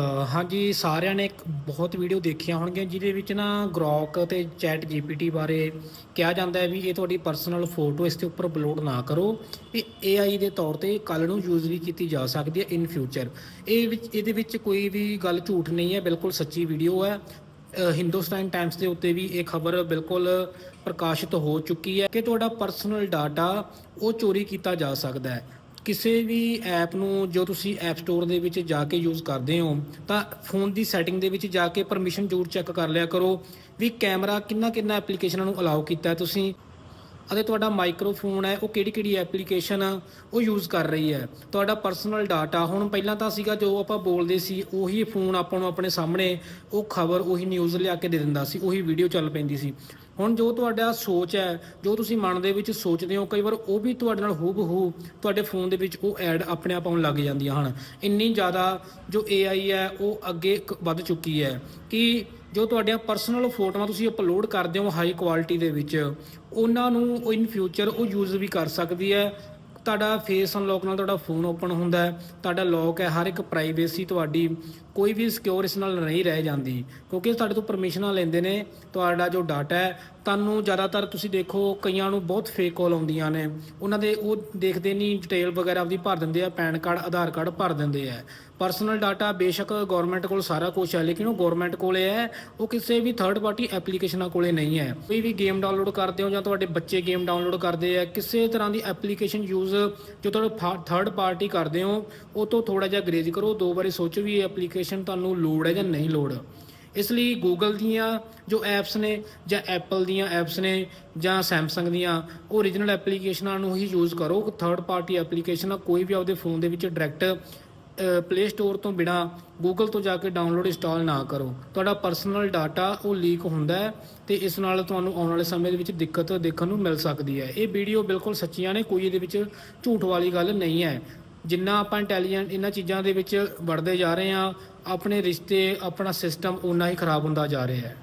ਹਾਂਜੀ, ਸਾਰਿਆਂ ਨੇ ਇੱਕ ਬਹੁਤ ਵੀਡੀਓ ਦੇਖੀਆਂ ਹੋਣਗੀਆਂ, ਜਿਹਦੇ ਵਿੱਚ ਨਾ ਗਰੋਕ ਤੇ ਚੈਟ ਜੀਪੀਟੀ ਬਾਰੇ ਕਿਹਾ ਜਾਂਦਾ ਹੈ ਵੀ ਇਹ ਤੁਹਾਡੀ ਪਰਸਨਲ ਫੋਟੋ ਇਸ ਦੇ ਉੱਪਰ ਅਪਲੋਡ ਨਾ ਕਰੋ ਇਹ AI ਦੇ ਤੌਰ ਤੇ ਕੱਲ ਨੂੰ ਯੂਜ਼ ਵੀ ਕੀਤੀ ਜਾ ਸਕਦੀ ਹੈ ਇਨ ਫਿਊਚਰ ਇਹ ਵਿੱਚ, ਇਹਦੇ ਵਿੱਚ ਕੋਈ ਵੀ ਗੱਲ ਝੂਠ ਨਹੀਂ ਹੈ, ਬਿਲਕੁਲ ਸੱਚੀ ਵੀਡੀਓ ਹੈ। ਹਿੰਦੁਸਤਾਨ ਟਾਈਮਸ ਦੇ ਉੱਤੇ ਵੀ ਇਹ ਖਬਰ ਬਿਲਕੁਲ ਪ੍ਰਕਾਸ਼ਿਤ ਹੋ ਚੁੱਕੀ ਹੈ ਕਿ ਤੁਹਾਡਾ ਪਰਸਨਲ ਡਾਟਾ ਉਹ ਚੋਰੀ ਕੀਤਾ ਜਾ ਸਕਦਾ ਹੈ। ਕਿਸੇ ਵੀ ਐਪ ਨੂੰ ਜੋ ਤੁਸੀਂ ਐਪ ਸਟੋਰ ਦੇ ਵਿੱਚ ਜਾ ਕੇ ਯੂਜ਼ ਕਰਦੇ ਹੋ, ਤਾਂ ਫੋਨ ਦੀ ਸੈਟਿੰਗ ਦੇ ਵਿੱਚ ਜਾ ਕੇ ਪਰਮਿਸ਼ਨ ਜ਼ਰੂਰ ਚੈੱਕ ਕਰ ਲਿਆ ਕਰੋ ਵੀ ਕੈਮਰਾ ਕਿੰਨਾ ਕਿੰਨਾ ਐਪਲੀਕੇਸ਼ਨਾਂ ਨੂੰ ਅਲਾਉ ਕੀਤਾ ਤੁਸੀਂ। ਅਤੇ ਤੁਹਾਡਾ ਮਾਈਕਰੋਫੋਨ ਹੈ, ਉਹ ਕਿਹੜੀ ਕਿਹੜੀ ਐਪਲੀਕੇਸ਼ਨ ਉਹ ਯੂਜ਼ ਕਰ ਰਹੀ ਹੈ। ਤੁਹਾਡਾ ਪਰਸਨਲ ਡਾਟਾ ਹੁਣ ਪਹਿਲਾਂ ਤਾਂ ਸੀਗਾ ਜੋ ਆਪਾਂ ਬੋਲਦੇ ਸੀ, ਉਹੀ ਫੋਨ ਆਪਾਂ ਨੂੰ ਆਪਣੇ ਸਾਹਮਣੇ ਉਹ ਖਬਰ, ਉਹੀ ਨਿਊਜ਼ ਲਿਆ ਕੇ ਦੇ ਦਿੰਦਾ ਸੀ, ਉਹੀ ਵੀਡੀਓ ਚੱਲ ਪੈਂਦੀ ਸੀ। ਹੁਣ ਜੋ ਤੁਹਾਡਾ ਸੋਚ ਹੈ, ਜੋ ਤੁਸੀਂ ਮਨ ਦੇ ਵਿੱਚ ਸੋਚਦੇ ਹੋ, ਕਈ ਵਾਰ ਉਹ ਵੀ ਤੁਹਾਡੇ ਨਾਲ ਹੂਬਹੂ ਤੁਹਾਡੇ ਫੋਨ ਦੇ ਵਿੱਚ ਉਹ ਐਡ ਆਪਣੇ ਆਪ ਆਉਣ ਲੱਗ ਜਾਂਦੀਆਂ ਹਨ। ਇੰਨੀ ਜ਼ਿਆਦਾ ਜੋ AI ਹੈ, ਉਹ ਅੱਗੇ ਵੱਧ ਚੁੱਕੀ ਹੈ ਕਿ ਜੋ ਤੁਹਾਡੀਆਂ ਪਰਸਨਲ ਫੋਟੋਆਂ ਤੁਸੀਂ ਅਪਲੋਡ ਕਰਦੇ ਹੋ ਹਾਈ ਕੁਆਲਿਟੀ ਦੇ ਵਿੱਚ, ਉਹਨਾਂ ਨੂੰ ਇਨ ਫਿਊਚਰ ਉਹ ਯੂਜ਼ ਵੀ ਕਰ ਸਕਦੀ ਹੈ ਤੁਹਾਡਾ ਫੇਸ ਅਨਲੌਕ ਨਾਲ ਤੁਹਾਡਾ ਫੋਨ ਓਪਨ ਹੁੰਦਾ ਹੈ, ਤੁਹਾਡਾ ਲੌਕ ਹੈ, ਹਰ ਇੱਕ ਪ੍ਰਾਈਵੇਸੀ ਤੁਹਾਡੀ ਕੋਈ ਵੀ ਸਿਕਿਉਰ ਇਸ ਨਾਲ ਨਹੀਂ ਰਹਿ ਜਾਂਦੀ, ਕਿਉਂਕਿ ਤੁਹਾਡੇ ਤੋਂ ਪਰਮਿਸ਼ਨਾਂ ਲੈਂਦੇ ਨੇ, ਤੁਹਾਡਾ ਜੋ ਡਾਟਾ ਹੈ, ਤੁਹਾਨੂੰ ਜ਼ਿਆਦਾਤਰ ਤੁਸੀਂ ਦੇਖੋ ਕਈਆਂ ਨੂੰ ਬਹੁਤ ਫੇਕ ਕਾਲ ਆਉਂਦੀਆਂ ਨੇ, ਉਹਨਾਂ ਦੇ ਉਹ ਦੇਖਦੇ ਨਹੀਂ ਡਿਟੇਲ ਵਗੈਰਾ ਆਪਦੀ ਭਰ ਦਿੰਦੇ ਆ, ਪੈਨ ਕਾਰਡ, ਆਧਾਰ ਕਾਰਡ ਭਰ ਦਿੰਦੇ ਆ। ਪਰਸਨਲ ਡਾਟਾ ਬੇਸ਼ੱਕ ਗਵਰਨਮੈਂਟ ਕੋਲ ਸਾਰਾ ਕੁਝ ਹੈ, ਲੇਕਿਨ ਉਹ ਗਵਰਨਮੈਂਟ ਕੋਲੇ ਹੈ, ਉਹ ਕਿਸੇ ਵੀ ਥਰਡ ਪਾਰਟੀ ਐਪਲੀਕੇਸ਼ਨਾਂ ਕੋਲੇ ਨਹੀਂ ਹੈ। ਕੋਈ ਵੀ ਗੇਮ ਡਾਊਨਲੋਡ ਕਰਦੇ ਹੋ ਜਾਂ ਤੁਹਾਡੇ ਬੱਚੇ ਗੇਮ ਡਾਊਨਲੋਡ ਕਰਦੇ ਆ, ਕਿਸੇ ਤਰ੍ਹਾਂ ਦੀ ਐਪਲੀਕੇਸ਼ਨ ਯੂਜ਼ ਜੋ ਤੁਹਾਡੇ ਥਰਡ ਪਾਰਟੀ ਕਰਦੇ ਹੋ, ਉਹ ਤੋਂ ਥੋੜਾ ਜਿਹਾ ਗਰੇਜ ਕਰੋ, ਦੋ ਵਾਰੀ ਸੋਚੋ ਵੀ ਇਹ ਐਪਲੀਕੇਸ਼ਨ ਤੁਹਾਨੂੰ ਲੋੜ ਹੈ ਜਾਂ ਨਹੀਂ ਲੋੜ। ਇਸ ਲਈ ਗੂਗਲ ਦੀਆਂ ਜੋ ਐਪਸ ਨੇ, ਜਾਂ ਐਪਲ ਦੀਆਂ ਐਪਸ ਨੇ, ਜਾਂ ਸੈਮਸੰਗ ਦੀਆਂ ਓਰੀਜਨਲ ਐਪਲੀਕੇਸ਼ਨਾਂ ਨੂੰ ਹੀ ਯੂਜ਼ ਕਰੋ। ਥਰਡ ਪਾਰਟੀ ਐਪਲੀਕੇਸ਼ਨ ਕੋਈ ਵੀ ਆਪਦੇ ਫੋਨ ਦੇ ਵਿੱਚ ਡਾਇਰੈਕਟ ਪਲੇ ਸਟੋਰ ਤੋਂ ਬਿਨਾ ਗੂਗਲ ਤੋਂ ਜਾ ਕੇ ਡਾਊਨਲੋਡ ਇੰਸਟਾਲ ਨਾ ਕਰੋ। ਤੁਹਾਡਾ ਪਰਸਨਲ ਡਾਟਾ ਉਹ ਲੀਕ ਹੁੰਦਾ ਹੈ ਤੇ ਇਸ ਨਾਲ ਤੁਹਾਨੂੰ ਆਉਣ ਵਾਲੇ ਸਮੇਂ ਦੇ ਵਿੱਚ ਦਿੱਕਤ ਦੇਖਣ ਨੂੰ ਮਿਲ ਸਕਦੀ ਹੈ। ਇਹ ਵੀਡੀਓ ਬਿਲਕੁਲ ਸੱਚੀਆਂ ਨੇ, ਕੋਈ ਇਹਦੇ ਵਿੱਚ ਝੂਠ ਵਾਲੀ ਗੱਲ ਨਹੀਂ ਹੈ। ਜਿੰਨਾ ਆਪਾਂ ਇੰਟੈਲੀਜੈਂਟ ਇਹਨਾਂ ਚੀਜ਼ਾਂ ਦੇ ਵਿੱਚ ਵੜਦੇ ਜਾ ਰਹੇ ਹਾਂ, ਆਪਣੇ ਰਿਸ਼ਤੇ, ਆਪਣਾ ਸਿਸਟਮ ਉਨਾ ਹੀ ਖਰਾਬ ਹੁੰਦਾ ਜਾ ਰਿਹਾ ਹੈ।